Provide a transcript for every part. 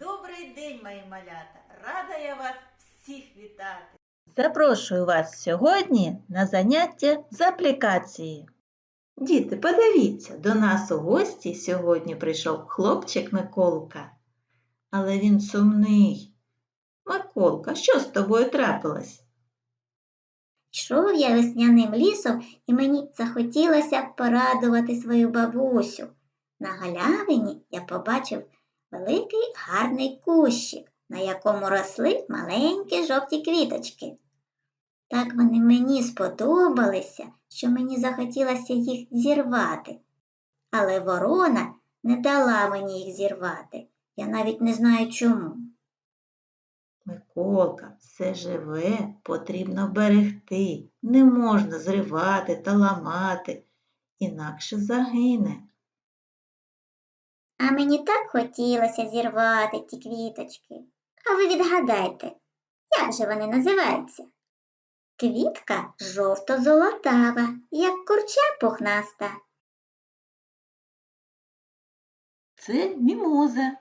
Добрий день, мої малята! Рада я вас всіх вітати! Запрошую вас сьогодні на заняття з аплікації. Діти, подивіться, до нас у гості сьогодні прийшов хлопчик Миколка. Але він сумний. Миколка, що з тобою трапилось? Йшов я весняним лісом, і мені захотілося порадувати свою бабусю. На галявині я побачив великий гарний кущик, на якому росли маленькі жовті квіточки. Так вони мені сподобалися, що мені захотілося їх зірвати. Але ворона не дала мені їх зірвати. Я навіть не знаю чому. Миколка, все живе потрібно берегти. Не можна зривати та ламати, інакше загине. А мені так хотілося зірвати ті квіточки. А ви відгадайте, як же вони називаються? Квітка жовто-золотава, як курча пухнаста. Це мімоза.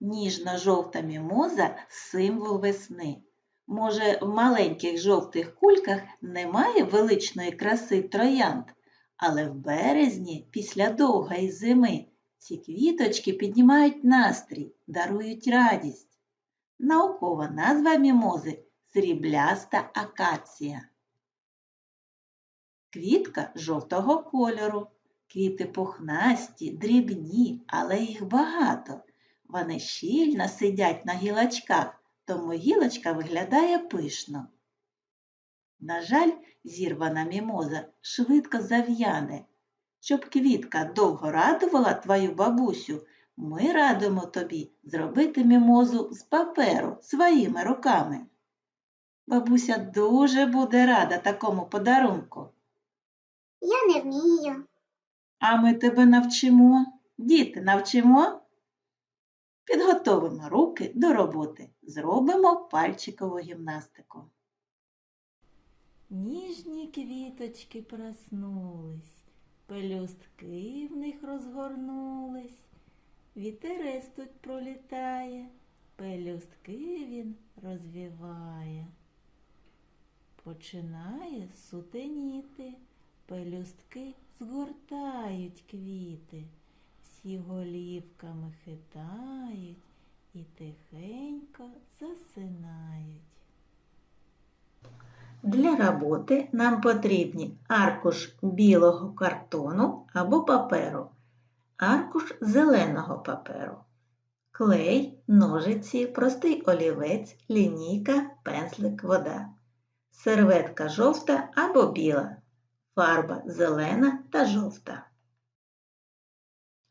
Ніжно-жовта мімоза символ весни. Може, в маленьких жовтих кульках немає величної краси троянд, але в березні, після довгої зими, ці квіточки піднімають настрій, дарують радість. Наукова назва мімози срібляста акація. Квітка жовтого кольору. Квіти пухнасті, дрібні, але їх багато. Вони щільно сидять на гілочках, тому гілочка виглядає пишно. На жаль, зірвана мімоза швидко зав'яне. Щоб квітка довго радувала твою бабусю, ми радимо тобі зробити мімозу з паперу своїми руками. Бабуся дуже буде рада такому подарунку. Я не вмію. А ми тебе навчимо. Діти, навчимо. Підготовимо руки до роботи. Зробимо пальчикову гімнастику. Ніжні квіточки проснулись, пелюстки в них розгорнулись, вітерець тут пролітає, пелюстки він розвіває. Починає сутеніти, пелюстки згортають квіти, всі голівками хитають і тихенько засинають. Для роботи нам потрібні аркуш білого картону або паперу, аркуш зеленого паперу, клей, ножиці, простий олівець, лінійка, пензлик, вода, серветка жовта або біла, фарба зелена та жовта.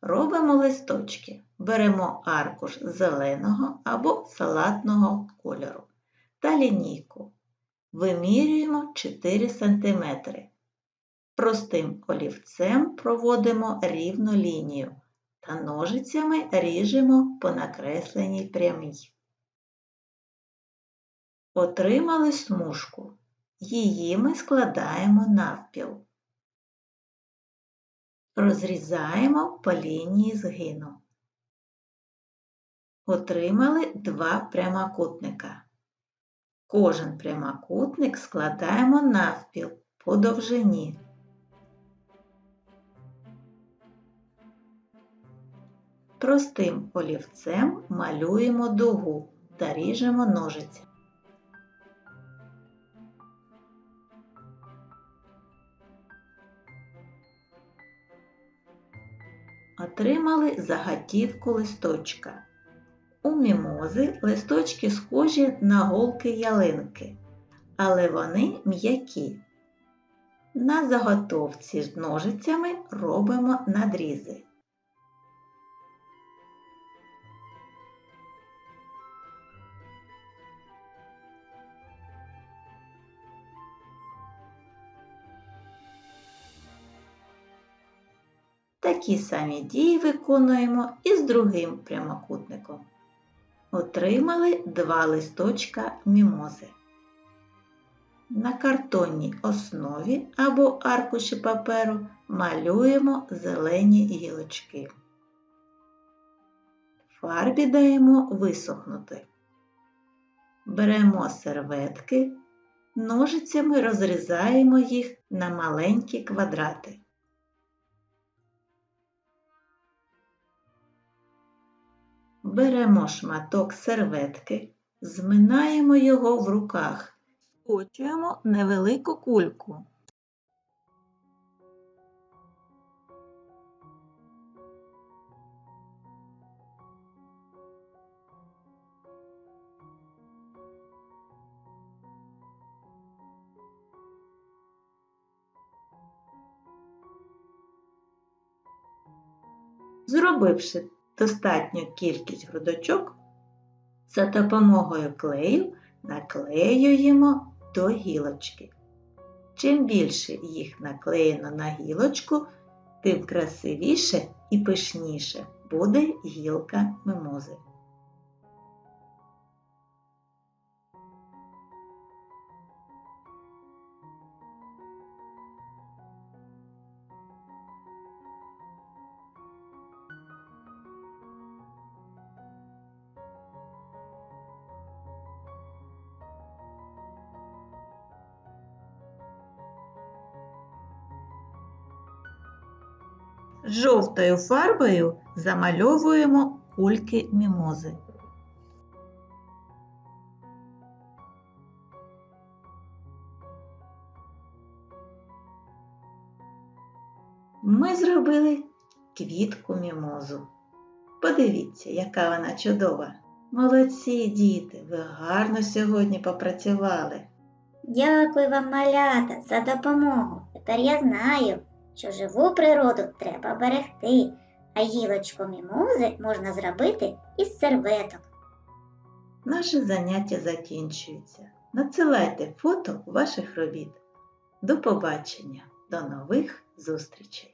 Робимо листочки. Беремо аркуш зеленого або салатного кольору та лінійку. Вимірюємо 4 см. Простим олівцем проводимо рівну лінію та ножицями ріжемо по накресленій прямій. Отримали смужку. Її ми складаємо навпіл. Розрізаємо по лінії згину. Отримали два прямокутника. Кожен прямокутник складаємо навпіл по довжині. Простим олівцем малюємо дугу та ріжемо ножицями. Отримали заготівку листочка. У мімози листочки схожі на голки ялинки, але вони м'які. На заготовці з ножицями робимо надрізи. Такі самі дії виконуємо і з другим прямокутником. Отримали два листочка мімози. На картонній основі або аркуші паперу малюємо зелені гілочки. Фарбі даємо висохнути. Беремо серветки, ножицями розрізаємо їх на маленькі квадрати. Беремо шматок серветки, зминаємо його в руках, скочуємо невелику кульку. Зробивши достатню кількість грудочок, за допомогою клею наклеюємо до гілочки. Чим більше їх наклеєно на гілочку, тим красивіше і пишніше буде гілка мимози. Жовтою фарбою замальовуємо кульки мімози. Ми зробили квітку мімозу. Подивіться, яка вона чудова. Молодці, діти, ви гарно сьогодні попрацювали. Дякую вам, малята, за допомогу. Тепер я знаю, що живу природу треба берегти, а гілочку мімози можна зробити із серветок. Наше заняття закінчується. Надсилайте фото ваших робіт. До побачення, до нових зустрічей!